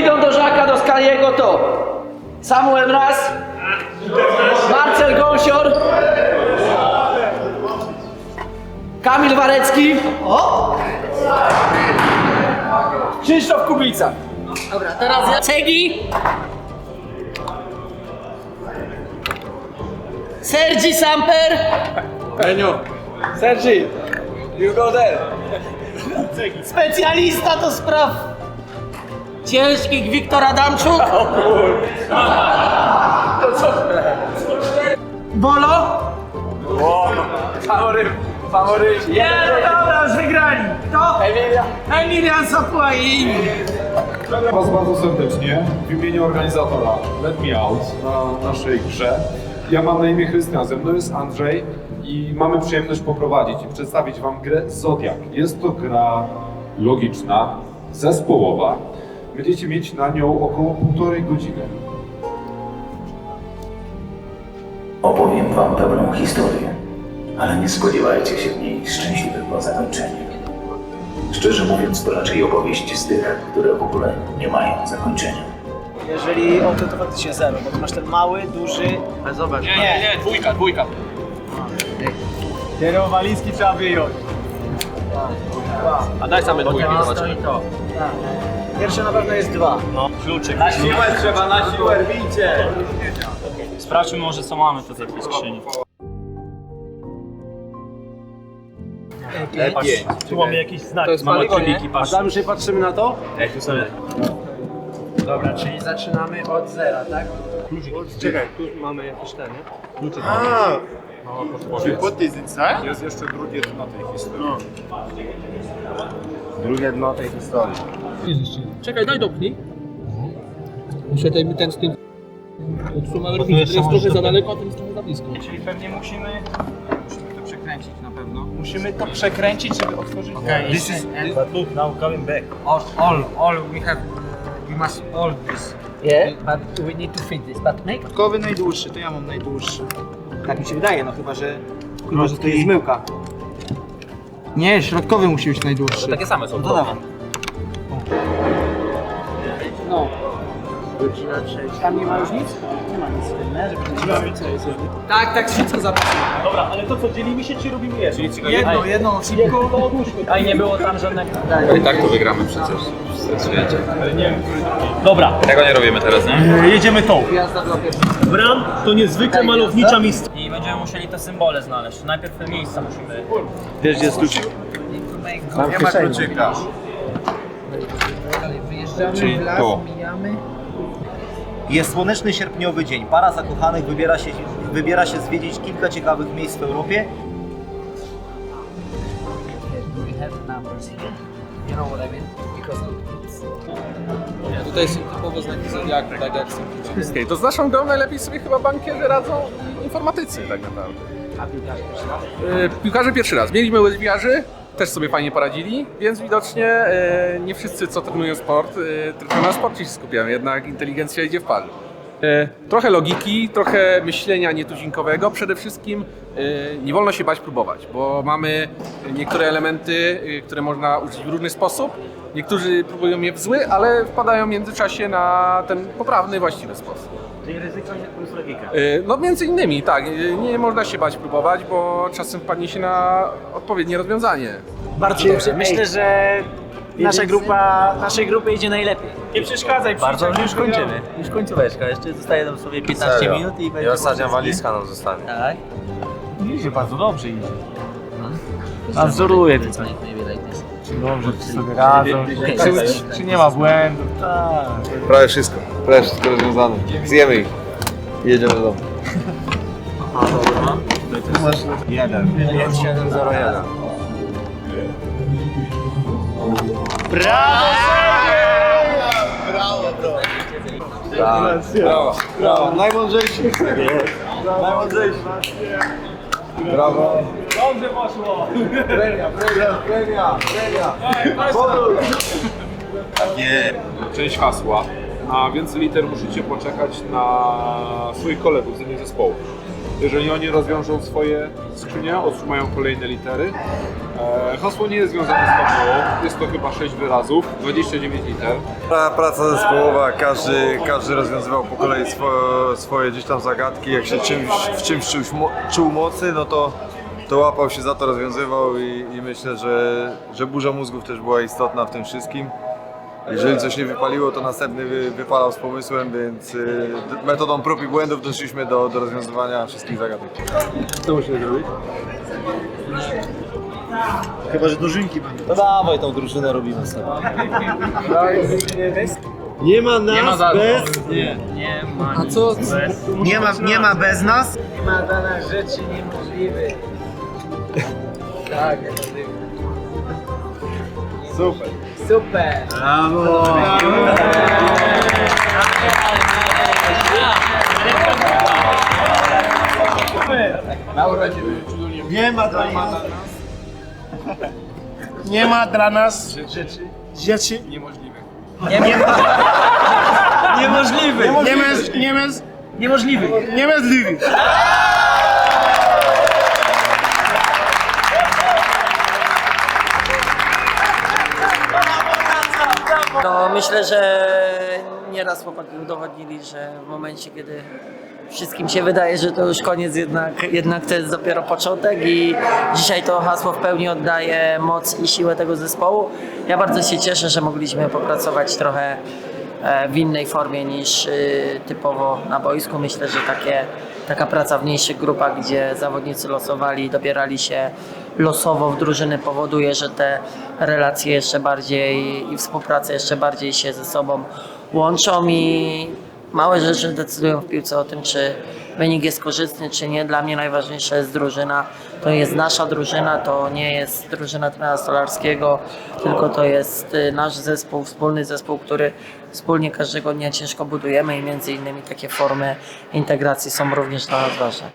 idą do Żaka, do Skaliego to Samuel Mraz, Marcel Gąsior, Kamil Warecki, Krzysztof Kubica. Dobra, teraz ja. Cegi. Sergi Samper. Eniu, Sergi, you go there. Specjalista do spraw ciężkich Wiktor Adamczuk. Bolo. Faworyt, faworyt. Nie, dobra, już wygrali. Kto? Emilia. Emilian Sopuła i inni. Witam Was bardzo serdecznie w imieniu organizatora Let Me Out na naszej grze. Ja mam na imię Krystian, ze mną jest Andrzej i mamy przyjemność poprowadzić i przedstawić Wam grę Zodiak. Jest to gra logiczna, zespołowa. Będziecie mieć na nią około półtorej godziny. Opowiem wam pewną historię, ale nie spodziewajcie się w niej szczęśliwego zakończenia. Szczerze mówiąc, to raczej opowieść z tych, które w ogóle nie mają zakończenia. Jeżeli o to, to faktycznie zero, bo tu masz ten mały, duży. A zobacz. Nie, nie, nie, dwójka, dwójka. Kierow walizki trzeba wyjąć. A daj same dwójki, To zobaczmy. to. Pierwsze na pewno jest dwa. No, kluczyk. Na siłę trzeba, na siłę, bijcie. Sprawdźmy może co mamy tutaj w tej skrzyni. Pięć. Tu mamy jakiś znak. To jest mamy paliwo, nie? A patrz. tam już nie patrzymy na to? Ej, tu sobie. Dobra, czyli zaczynamy od zera, tak? Czekaj, tu mamy jakieś ten, nie? Jest jeszcze drugie dno tej historii. Drugie dno tej historii. Czekaj, daj dopchnij. Muszę ten, ten z tym odsunąć, jeszcze jest trochę za daleko, a ten jest trochę za blisko. Czyli pewnie musimy... Musimy to przekręcić na pewno. Musimy to przekręcić, żeby otworzyć... Okay, this is But look, now coming back. all, all, all we have, we must all this. Yeah, but we need to fit this. But make Środkowy najdłuższy, to ja mam najdłuższy. Tak mi się wydaje, no chyba, że... Chyba, że to jest zmyłka. Nie, środkowy musi być najdłuższy. Takie same są. No to dawaj. no. Godzina trzecia. Tam nie ma już nic? Nie ma nic w tym, nie? Żeby Tak, tak, wszystko zapisane. Dobra, ale to co, dzielimy się czy robimy jedno? Jedno, jedno, szybko. A nie było tam żadnego... I tak to wygramy przecież. Stresujecie. Dobra, Tego nie robimy teraz, nie? e, jedziemy tą. Była pierwsza. Bram to niezwykle malownicza miejsce. I będziemy musieli te symbole znaleźć. Najpierw te miejsca musimy... Wiesz, gdzie jest kluczyk? Nie ma kluczyka. Dalej wyjeżdżamy Czyli tu. mijamy. Jest słoneczny sierpniowy dzień. Para zakochanych wybiera się, wybiera się zwiedzić kilka ciekawych miejsc w Europie. Tutaj są typowo znaki zodiaku, tak jak są wszystkie. To z naszą grą najlepiej sobie chyba bankierzy radzą i informatycy tak naprawdę. A piłkarze pierwszy raz? E, Piłkarze pierwszy raz. Mieliśmy łyżwiarzy, też sobie fajnie poradzili, więc widocznie e, nie wszyscy, co trenują sport, e, tylko na sporcie się skupiają, jednak inteligencja idzie w parze. E, Trochę logiki, trochę myślenia nietuzinkowego. Przede wszystkim nie wolno się bać próbować, bo mamy niektóre elementy, które można użyć w różny sposób. Niektórzy próbują je w zły, ale wpadają w międzyczasie na ten poprawny, właściwy sposób. Czyli ryzyko plus logika. E, No między innymi, tak, e, nie można się bać próbować, bo czasem wpadnie się na odpowiednie rozwiązanie. Bardzo dobrze. Myślę, że nasza grupa, naszej grupy idzie najlepiej. Nie przeszkadzaj, Bardzo przyjdź, już kończymy. Już końcóweczka. Jeszcze zostaje nam sobie 15 Serio. minut i I będzie... ostatnia walizka nam zostanie. Tak. Idzie bardzo dobrze idzie. Nadzoruję to. Maybe like this. Dobrze, czy sobie czy, czy nie ma błędów. Tak. Prawie wszystko. Prawie wszystko rozwiązane. Zjemy ich. Jedziemy do domu. Jeden. 5701. Brawo, brawo, najmądrzejsi. Najmądrzejsi. Brawo. Dobrze poszło. Premia, premia, premia, premia. Część hasła. Na więcej liter musicie poczekać na swoich kolegów z innych zespołów. Jeżeli oni rozwiążą swoje skrzynie, otrzymają kolejne litery. E, hasło nie jest związane z fabułą, jest to chyba 6 wyrazów, 29 liter. Pra- Praca zespołowa, każdy, każdy rozwiązywał po kolei swo, swoje gdzieś tam zagadki, jak się czymś, w czymś czuł, czuł mocy, no to, to łapał się za to, rozwiązywał i, i myślę, że, że burza mózgów też była istotna w tym wszystkim. Jeżeli coś nie wypaliło, to następny wy, wypalał z pomysłem, więc y, metodą prób i błędów doszliśmy do, do rozwiązywania wszystkich zagadek. Chyba, że dożynki będą. No dawaj tą drużynę robimy sobie. Nie ma nas Nie ma za- bez... Nie, nie ma A co? Nie ma, nie ma bez nas? Nie ma dla nas rzeczy niemożliwych. Tak, Super. Super. Nie ma dla nas. Nie ma dla nas rzeczy, rzeczy Niemożliwy. nie nie ma, Niemożliwy. niemożliwych. No myślę, że nieraz chłopaki udowodnili, że w momencie, kiedy wszystkim się wydaje, że to już koniec, jednak, jednak to jest dopiero początek i dzisiaj to hasło w pełni oddaje moc i siłę tego zespołu. Ja bardzo się cieszę, że mogliśmy popracować trochę e, w innej formie niż y, typowo na boisku. Myślę, że takie, taka praca w mniejszych grupach, gdzie zawodnicy losowali, dobierali się losowo w drużyny powoduje, że te relacje jeszcze bardziej i współpraca jeszcze bardziej się ze sobą łączą i małe rzeczy decydują w piłce o tym, czy wynik jest korzystny, czy nie. Dla mnie najważniejsza jest drużyna. To jest nasza drużyna, to nie jest drużyna trenera Stolarskiego, tylko to jest y, nasz zespół, wspólny zespół, który wspólnie każdego dnia ciężko budujemy i między innymi takie formy integracji są również dla nas ważne.